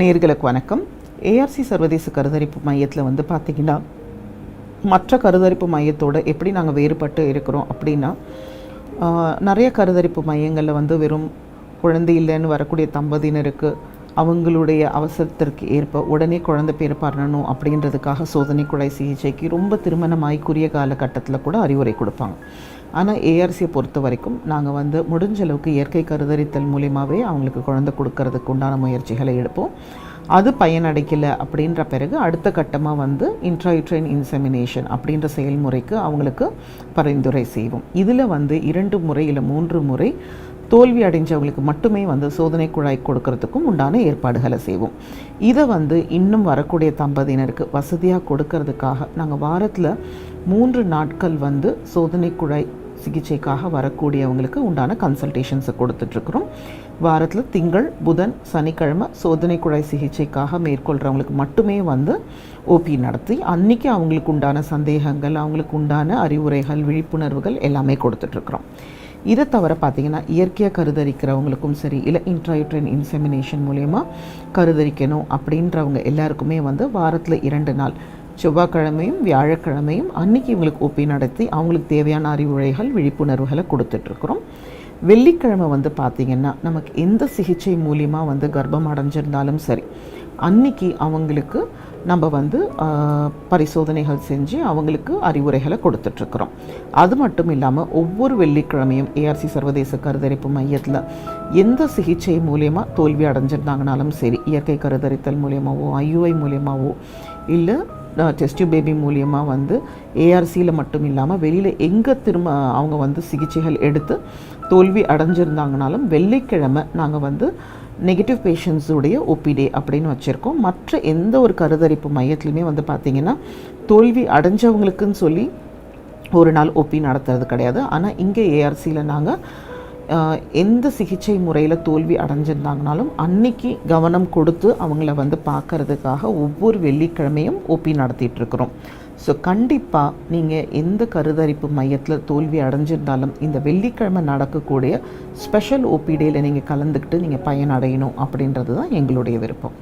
நேர்களுக்கு வணக்கம். ஏஆர்சி சர்வதேச கருதரிப்பு மையத்தில் வந்து பார்த்திங்கன்னா மற்ற கருதரிப்பு மையத்தோட எப்படி நாங்கள் வேறுபட்டு இருக்கிறோம் அப்படின்னா நிறைய கருதரிப்பு மையங்களில் வந்து வெறும் குழந்தை இல்லைன்னு வரக்கூடிய தம்பதியினருக்கு அவங்களுடைய அவசரத்திற்கு ஏற்ப உடனே குழந்தை பேர் பண்ணணும் அப்படின்றதுக்காக சோதனை குழாய் சிகிச்சைக்கு ரொம்ப திருமணமாய் குறுகிய காலகட்டத்தில் கூட அறிவுரை கொடுப்பாங்க. ஆனால் ஏஆர்சியை பொறுத்த வரைக்கும் நாங்கள் வந்து முடிஞ்ச அளவுக்கு இயற்கை கருதரித்தல் மூலியமாகவே அவங்களுக்கு குழந்தை கொடுக்கறதுக்கு உண்டான முயற்சிகளை எடுப்போம். அது பயனடைக்கலை அப்படின்ற பிறகு அடுத்த கட்டமாக வந்து இன்ட்ராயுட்ரைன் இன்செமினேஷன் அப்படின்ற செயல்முறைக்கு அவங்களுக்கு பரிந்துரை செய்வோம். இதில் வந்து இரண்டு முறை இல்லை மூன்று முறை தோல்வி அடைஞ்சவங்களுக்கு மட்டுமே வந்து சோதனை குழாய் கொடுக்கறதுக்கும் உண்டான ஏற்பாடுகளை செய்வோம். இதை வந்து இன்னும் வரக்கூடிய தம்பதியினருக்கு வசதியாக கொடுக்கறதுக்காக நாங்கள் வாரத்தில் மூன்று நாட்கள் வந்து சோதனை குழாய் சிகிச்சைக்காக வரக்கூடியவங்களுக்கு உண்டான கன்சல்டேஷன்ஸை கொடுத்துட்ருக்குறோம். வாரத்தில் திங்கள் புதன் சனிக்கிழமை சோதனை குழாய் சிகிச்சைக்காக மேற்கொள்கிறவங்களுக்கு மட்டுமே வந்து ஓபி நடத்தி அன்றைக்கி அவங்களுக்கு உண்டான சந்தேகங்கள் அவங்களுக்கு உண்டான அறிவுரைகள் விழிப்புணர்வுகள் எல்லாமே கொடுத்துட்ருக்குறோம். இதை தவிர பார்த்திங்கன்னா இயற்கையாக கருதரிக்கிறவங்களுக்கும் சரி இல்லை இன்ட்ராயுட்ரைன் இன்செமினேஷன் மூலயமா கருதரிக்கணும் அப்படின்றவங்க எல்லாருக்குமே வந்து வாரத்தில் இரண்டு நாள் செவ்வாய்க்கிழமையும் வியாழக்கிழமையும் அன்னைக்கு இவங்களுக்கு ஒப்பி நடத்தி அவங்களுக்கு தேவையான அறிவுரைகள் விழிப்புணர்வுகளை கொடுத்துட்ருக்குறோம் வெள்ளிக்கிழமை வந்து பார்த்திங்கன்னா நமக்கு எந்த சிகிச்சை மூலியமாக வந்து கர்ப்பம் அடைஞ்சிருந்தாலும் சரி அன்னைக்கு அவங்களுக்கு நம்ம வந்து பரிசோதனைகள் செஞ்சு அவங்களுக்கு அறிவுரைகளை கொடுத்துட்ருக்குறோம் அது மட்டும் இல்லாமல் ஒவ்வொரு வெள்ளிக்கிழமையும் ஏஆர்சி சர்வதேச கருதரிப்பு மையத்தில் எந்த சிகிச்சை மூலியமாக தோல்வி அடைஞ்சிருந்தாங்கனாலும் சரி இயற்கை கருதரித்தல் மூலியமாகவோ ஐயுஐ மூலியமாகவோ இல்லை டெஸ்ட் பேபி மூலியமாக வந்து ஏஆர்சியில் மட்டும் இல்லாமல் வெளியில் எங்கே திரும்ப அவங்க வந்து சிகிச்சைகள் எடுத்து தோல்வி அடைஞ்சிருந்தாங்கனாலும் வெள்ளிக்கிழமை நாங்கள் வந்து நெகட்டிவ் பேஷண்ட்ஸுடைய ஒப்பிடே அப்படின்னு வச்சுருக்கோம். மற்ற எந்த ஒரு கருதரிப்பு மையத்துலையுமே வந்து பார்த்திங்கன்னா தோல்வி அடைஞ்சவங்களுக்குன்னு சொல்லி ஒரு நாள் ஒப்பி நடத்துறது கிடையாது. ஆனால் இங்கே ஏஆர்சியில் நாங்கள் எந்த சிகிச்சை முறையில் தோல்வி அடைஞ்சிருந்தாங்கனாலும் அன்னைக்கு கவனம் கொடுத்து அவங்கள வந்து பார்க்கறதுக்காக ஒவ்வொரு வெள்ளிக்கிழமையும் ஒப்பி நடத்திட்டு இருக்கிறோம். ஸோ கண்டிப்பாக நீங்கள் எந்த கருதரிப்பு மையத்தில் தோல்வி அடைஞ்சிருந்தாலும் இந்த வெள்ளிக்கிழமை நடக்கக்கூடிய ஸ்பெஷல் ஓபிடியில் நீங்கள் கலந்துக்கிட்டு நீங்கள் பயனடையணும் அப்படின்றது தான் எங்களுடைய விருப்பம்.